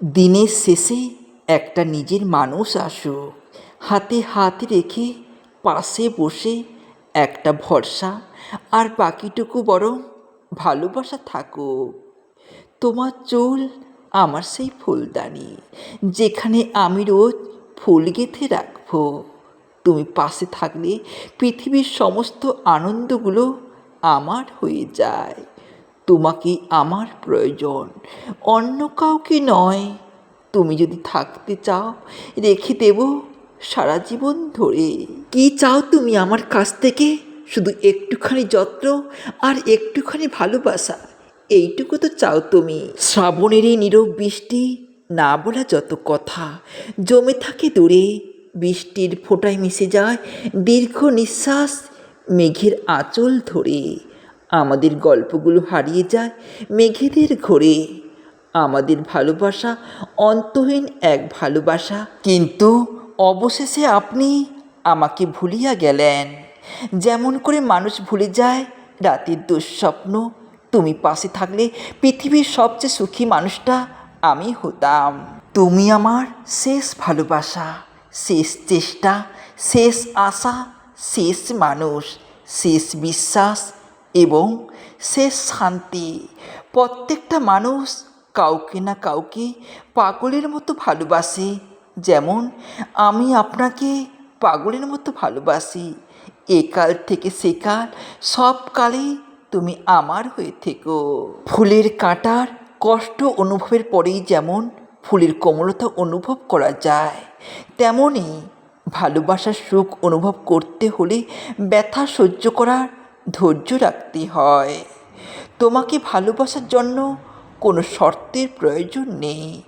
দিনের শেষে একটা নিজের মানুষ আসুক। হাতে হাত রেখে পাশে বসে একটা ভরসা আর বাকিটুকু বরং ভালোবাসা থাকুক। তোমার চুল আমার সেই ফুলদানি, যেখানে আমি রোজ ফুল গেঁথে রাখব। তুমি পাশে থাকলে পৃথিবীর সমস্ত আনন্দগুলো আমার হয়ে যায়। তোমাকে আমার প্রয়োজন। অন্য কাউকে নয়, তুমি যদি থাকতে চাও, রেখে দেব সারা জীবন ধরে। কি চাও তুমি আমার কাছ থেকে? শুধু একটুখানি যত্ন আর একটুখানি ভালোবাসা। এইটুকু তো চাও তুমি। শ্রাবণের এই নীরব বৃষ্টি না বলা যত কথা। জমে থাকে দূরে, বৃষ্টির ফোঁটায় মিশে যায় দীর্ঘ নিঃশ্বাস, মেঘের আঁচল ধরে। আমাদের গল্পগুলো হারিয়ে যায় মেঘেদের ঘোরে। আমাদের ভালোবাসা অন্তহীন এক ভালোবাসা। কিন্তু অবশেষে আপনি আমাকে ভুলিয়া গেলেন। যেমন করে মানুষ ভুলে যায়, রাতের দুঃস্বপ্ন। তুমি পাশে থাকলে পৃথিবীর সবচেয়ে সুখী মানুষটা আমি হতাম। তুমি আমার শেষ ভালোবাসা, শেষ চেষ্টা, শেষ আশা, শেষ মানুষ, শেষ বিশ্বাস এবং সে শান্তি। প্রত্যেকটা মানুষ কাউকে না কাউকে পাগলের মতো ভালোবাসে। যেমন, আমি আপনাকে পাগলের মতো ভালোবাসি। একাল থেকে সেকাল সব কালে তুমি আমার হয়ে থেকো। ফুলের কাঁটার কষ্ট অনুভবের পরেই যেমন ফুলের কোমলতা অনুভব করা যায় তেমনই ভালোবাসার সুখ অনুভব করতে হলে ব্যথা সহ্য করার ধৈর্য রাখতে হয়। তোমাকে ভালোবাসার জন্য কোনো শর্তের প্রয়োজন নেই।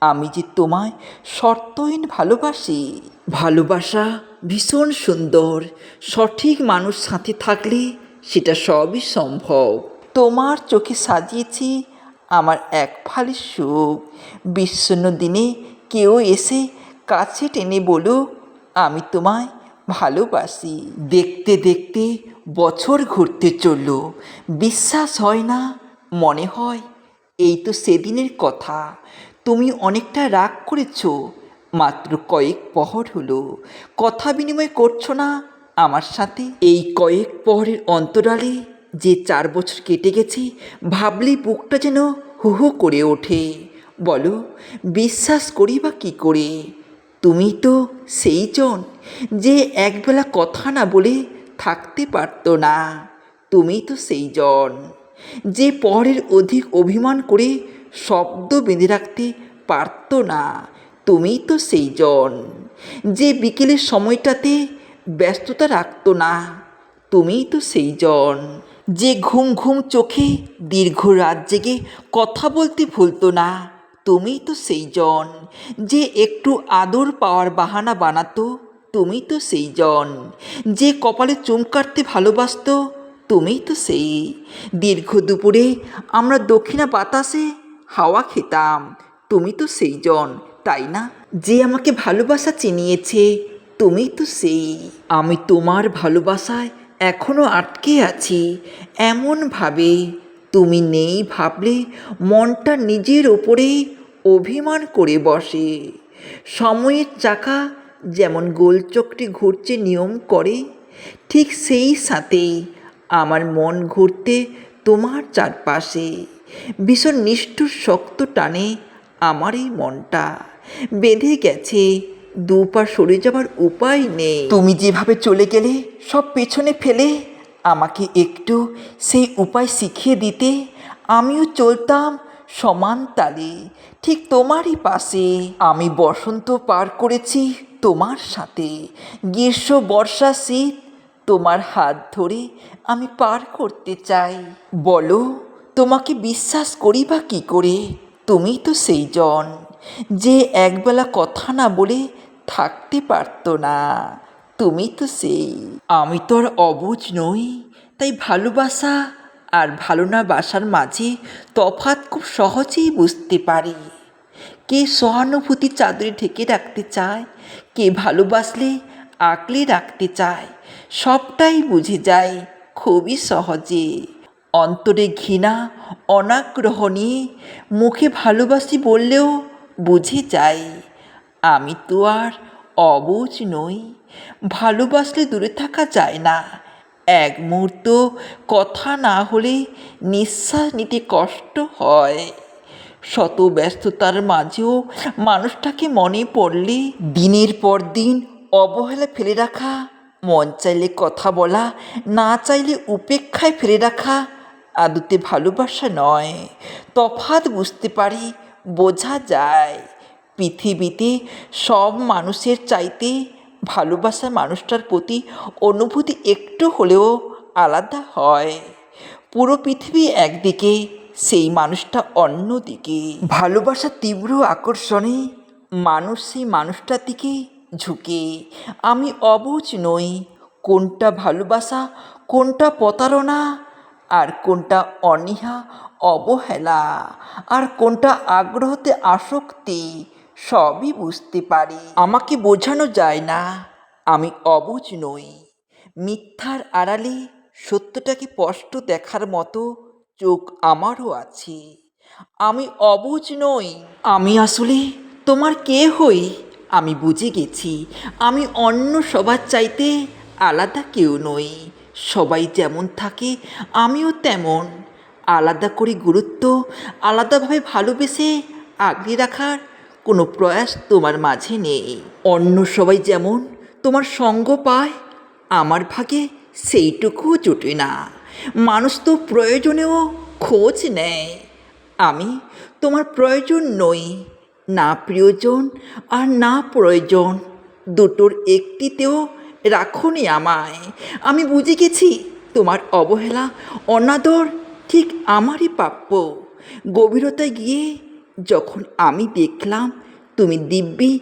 আমি যে তোমায় শর্তহীন ভালোবাসি। ভালোবাসা ভীষণ সুন্দর। সঠিক মানুষ সাথে থাকলে সেটা সবই সম্ভব। তোমার চোখে সাজিয়েছি আমার এক ফালি সুখ। বিষণ্ণ দিনে কেউ এসে কাছে টেনে বলুক আমি তোমায় ভালোবাসি। দেখতে দেখতে বছর ঘুরতে চলল। বিশ্বাস হয় না, মনে হয়, এই তো সেদিনের কথা। তুমি অনেকটা রাগ করেছ, মাত্র কয়েক পহর হলো। কথা বিনিময় করছ না আমার সাথে? এই কয়েক পহরের অন্তরালে যে চার বছর কেটে গেছে ভাবলেই বুকটা যেন হু হু করে ওঠে। বলো, বিশ্বাস করি বা কী করে? তুমি তো সেই জন যে একবেলা কথা না বলে থাকতে পারতো না। তুমি তো সেই জন যে পরের অধিক অভিমান করে শব্দ বেঁধে রাখতে পারতো না, তুমি তো সেই জন যে বিকেলের সময়টাতে ব্যস্ততা রাখতো না, তুমি তো সেই জন যে ঘুম ঘুম চোখে দীর্ঘ রাত জেগে কথা বলতে ভুলতো না, তুমি তো সেই জন যে একটু আদর পাওয়ার বাহানা বানাতো তুমি তো সেই জন। যে কপালে চুম কাটতে ভালোবাসতো তুমি তো সেই। দীর্ঘ দুপুরে আমরা দক্ষিণা বাতাসে হাওয়া খেতাম, তুমি তো সেই জন, তাই না? যে আমাকে ভালোবাসা চিনিয়েছে তুমি তো সেই। আমি তোমার ভালোবাসায় এখনও আটকে আছি, এমনভাবে তুমি নেই ভাবলে মনটা নিজের ওপরে অভিমান করে বসে। সময়ের চাকা যেমন গোলচক্রে ঘুরছে নিয়ম করে ঠিক সেই সাথে আমার মন ঘুরতে তোমার চারপাশে। ভীষণ নিষ্ঠুর শক্ত টানে আমার এই মনটা। বেঁধে গেছে, দুপা সরে যাবার উপায় নেই। তুমি যেভাবে চলে গেলে, সব পেছনে ফেলে, আমাকে একটু সেই উপায় শিখিয়ে দিতে, আমিও চলতাম সমান তালে, ঠিক তোমারই পাশে। আমি বসন্ত পার করেছি তোমার সাথে। গ্রীষ্ম, বর্ষা, শীত, তোমার হাত ধরে আমি পার করতে চাই। বলো, তোমাকে বিশ্বাস করি বা কী করে? তুমি তো সেই জন যে একবেলা কথা না বলে থাকতে পারতো না। তুমি তো সেই। আমি তো আর অবুঝ নই, তাই ভালোবাসা আর ভালো না বাসার মাঝে তফাৎ খুব সহজেই বুঝতে পারি। কে সহানুভূতি চাদরে ঢেকে রাখতে চায়? কে ভালোবাসলে আঁকলে রাখতে চায়? সবটাই বুঝে যায় খুবই সহজে। অন্তরে ঘৃণা, অনাগ্রহ নিয়ে মুখে ভালোবাসি বললেও বুঝে যাই আমি তো আর অবুঝ নই। ভালোবাসলে দূরে থাকা যায় না। এক মুহূর্ত কথা না হলে নিঃশ্বাস নিতে কষ্ট হয়। শত ব্যস্ততার মাঝেও মানুষটাকে মনে পড়লে দিনের পর দিন অবহেলা ফেলে রাখা, মন চাইলে কথা বলা, না চাইলে উপেক্ষায় ফেলে রাখা আদতে ভালোবাসা নয়। তফাৎ বুঝতে পারি, বোঝা যায়। পৃথিবীতে সব মানুষের চাইতে ভালোবাসা মানুষটার প্রতি অনুভূতি একটু হলেও আলাদা হয়। পুরো পৃথিবী একদিকে সেই মানুষটা অন্যদিকে। ভালোবাসা তীব্র আকর্ষণে মানুষ সেই মানুষটার দিকে ঝুঁকে। আমি অবুঝ নই কোনটা ভালোবাসা, কোনটা প্রতারণা, আর কোনটা অনীহা, অবহেলা, আর কোনটা আগ্রহতে আসক্তি, সবই বুঝতে পারি। আমাকে বোঝানো যায় না, আমি অবুঝ নই। মিথ্যার আড়ালে সত্যটাকে স্পষ্ট দেখার মতো চোখ আমারও আছে। আমি অবুঝ নই। আমি আসলে তোমার কে হই? আমি বুঝে গেছি। আমি অন্য সবার চাইতে আলাদা কেউ নই। সবাই যেমন থাকে, আমিও তেমন। আলাদা করে গুরুত্ব, আলাদাভাবে ভালোবেসে আগলে রাখার কোনো প্রয়াস তোমার মাঝে নেই। অন্য সবাই যেমন তোমার সঙ্গ পায়, আমার ভাগে সেইটুকুও জোটে না। মানুষ তো প্রয়োজনেও খোঁজ নেয়। আমি তোমার প্রয়োজন নই, না প্রিয়জন আর না প্রয়োজন। দুটোর একটিতেও রাখনি আমায়। আমি বুঝে গেছি তোমার অবহেলা অনাদর ঠিক আমারই প্রাপ্য। গভীরতায় গিয়ে যখন আমি দেখলাম তুমি দিব্যি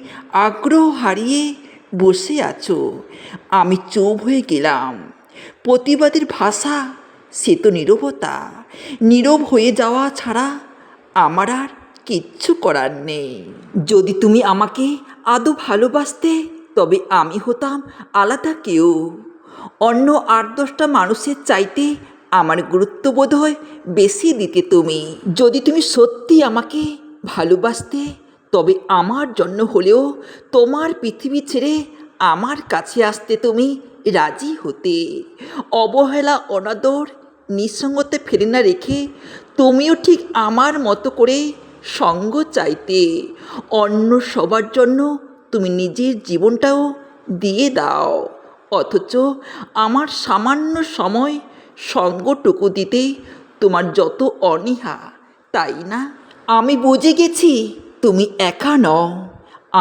আগ্রহ হারিয়ে বসে আছো, আমি চুপ হয়ে গেলাম। প্রতিবাদের ভাষা সে তো নীরবতা। নীরব হয়ে যাওয়া ছাড়া আমার আর কিচ্ছু করার নেই। যদি তুমি আমাকে আদৌ ভালোবাসতে, তবে আমি হতাম আলাদা কেউ। অন্য আট দশটা মানুষের চাইতে আমার গুরুত্ব বোধ হয় বেশি দিতে তুমি। যদি তুমি সত্যি আমাকে ভালোবাসতে, তবে আমার জন্য হলেও তোমার পৃথিবী ছেড়ে আমার কাছে আসতে তুমি রাজি হতে। অবহেলা, অনাদর নিঃসঙ্গতে ফেলে না রেখে তুমিও ঠিক আমার মতো করে সঙ্গ চাইতে। অন্য সবার জন্য তুমি নিজের জীবনটাও দিয়ে দাও। অথচ আমার সামান্য সময় সঙ্গটুকু দিতে তোমার যত অনীহা, তাই না? আমি বুঝে গেছি তুমি একা নও।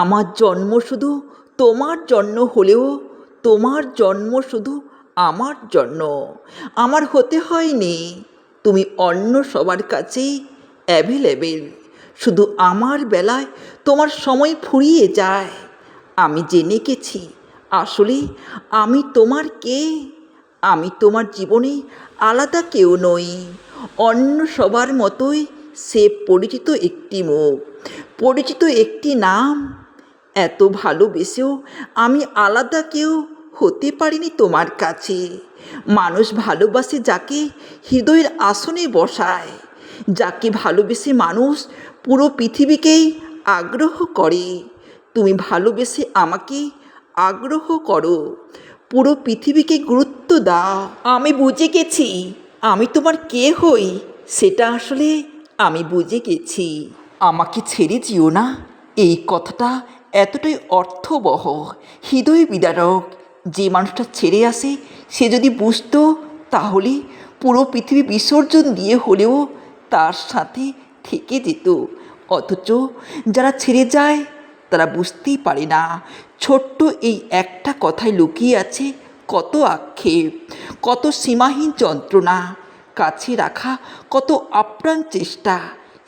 আমার জন্ম শুধু তোমার জন্য হলেও তোমার জন্ম শুধু আমার জন্য। আমার হতে হয়নি। তুমি অন্য সবার কাছেই অ্যাভেলেবেল শুধু আমার বেলায় তোমার সময় ফুরিয়ে যায়। আমি জেনে গেছি। আসলে আমি তোমার কে? আমি তোমার জীবনে আলাদা কেউ নই। অন্য সবার মতোই সে পরিচিত একটি মুখ, পরিচিত একটি নাম। এত ভালোবেসেও আমি আলাদা কেউ হতে পারিনি তোমার কাছে। মানুষ ভালোবাসে যাকে হৃদয়ের আসনে বসায়, যাকে ভালোবেসে মানুষ পুরো পৃথিবীকেই আগ্রহ করে। তুমি ভালোবেসে আমাকে আগ্রহ করো, পুরো পৃথিবীকে গুরুত্ব দাও। আমি বুঝে গেছি, আমি তোমার কে হই, সেটা আসলে আমি বুঝে গেছি। আমাকে ছেড়ে যেও না, এই কথাটা এতটাই অর্থবহ। হৃদয় বিদারক যে মানুষটা ছেড়ে আসে, সে যদি বুঝতো, তাহলে পুরো পৃথিবী বিসর্জন দিয়ে হলেও তার সাথে থেকে যেত। অথচ যারা ছেড়ে যায়, তারা বুঝতেই পারে না। ছোট্ট এই একটা কথায় লুকিয়ে আছে কত আক্ষেপ, কত সীমাহীন যন্ত্রণা, কাছে রাখা কত আপ্রাণ চেষ্টা।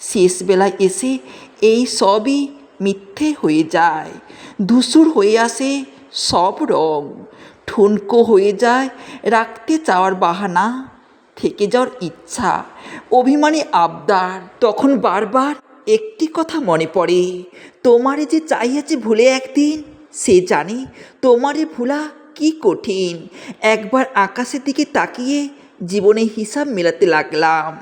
শেষ বেলায় এসে এই সবই মিথ্যে হয়ে যায়, ধূসুর হয়ে আসে সব রং। ঠুনকো হয়ে যায়, রাখতে চাওয়ার বাহানা, থেকে যাওয়ার ইচ্ছা। অভিমানী আবদার, তখন বারবার একটি কথা মনে পড়ে, তোমারে যে চাইয়াছে ভুলে একদিন, সে জানে তোমারে ভুলা কি কঠিন। একবার আকাশের দিকে তাকিয়ে জীবনে হিসাব মেলাতে লাগলাম।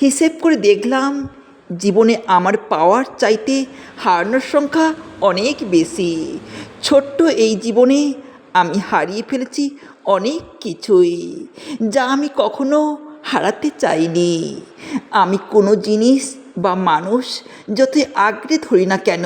হিসেব করে দেখলাম জীবনে আমার পাওয়ার চাইতে হারানোর সংখ্যা অনেক বেশি। ছোট্ট এই জীবনে আমি হারিয়ে ফেলেছি অনেক কিছুই, যা আমি কখনো হারাতে চাইনি। আমি কোনো জিনিস বা মানুষ যতই আঁকড়ে ধরি না কেন,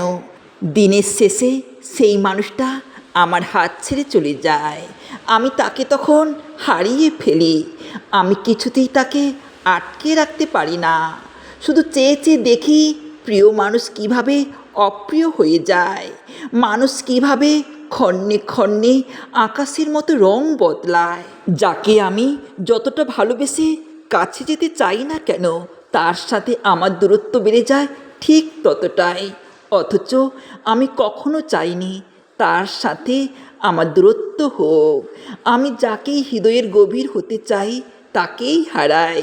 দিনের শেষে সেই মানুষটা আমার হাত ছেড়ে চলে যায়। আমি তাকে তখন হারিয়ে ফেলি। আমি কিছুতেই তাকে আটকে রাখতে পারি না। শুধু চেয়ে চেয়ে দেখি প্রিয় মানুষ কীভাবে অপ্রিয় হয়ে যায়। মানুষ কীভাবে ক্ষণে ক্ষণে আকাশের মতো রং বদলায়। যাকে আমি যতটা ভালোবেসে কাছে যেতে চাই না কেন, তার সাথে আমার দূরত্ব বেড়ে যায় ঠিক ততটাই। অথচ আমি কখনো চাইনি তার সাথে আমার দূরত্ব হোক। আমি যাকেই হৃদয়ের গভীর হতে চাই, তাকেই হারাই।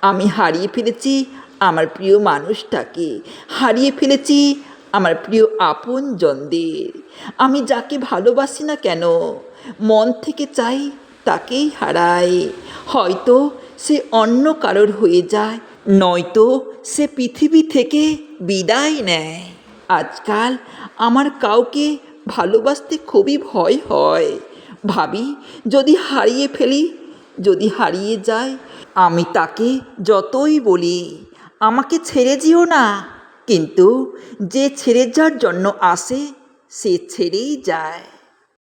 আমি হারিয়ে ফেলেছি আমার প্রিয় মানুষটাকে হারিয়ে ফেলেছি আমার প্রিয় আপনজনদের। আমি যাকে ভালোবাসি না কেন, মন থেকে চাই তাকেই হারাই হয়তো সে অন্য কারোর হয়ে যায়, নয়তো সে পৃথিবী থেকে বিদায় নেয়। আজকাল আমার কাউকে ভালোবাসতে খুবই ভয় হয়। ভাবি, যদি হারিয়ে ফেলি, যদি হারিয়ে যায় আমি তাকে যতই বলি। আমাকে ছেড়ে যেও না। কিন্তু যে ছেড়ে যাওয়ার জন্য আসে সে ছেড়েই যায়।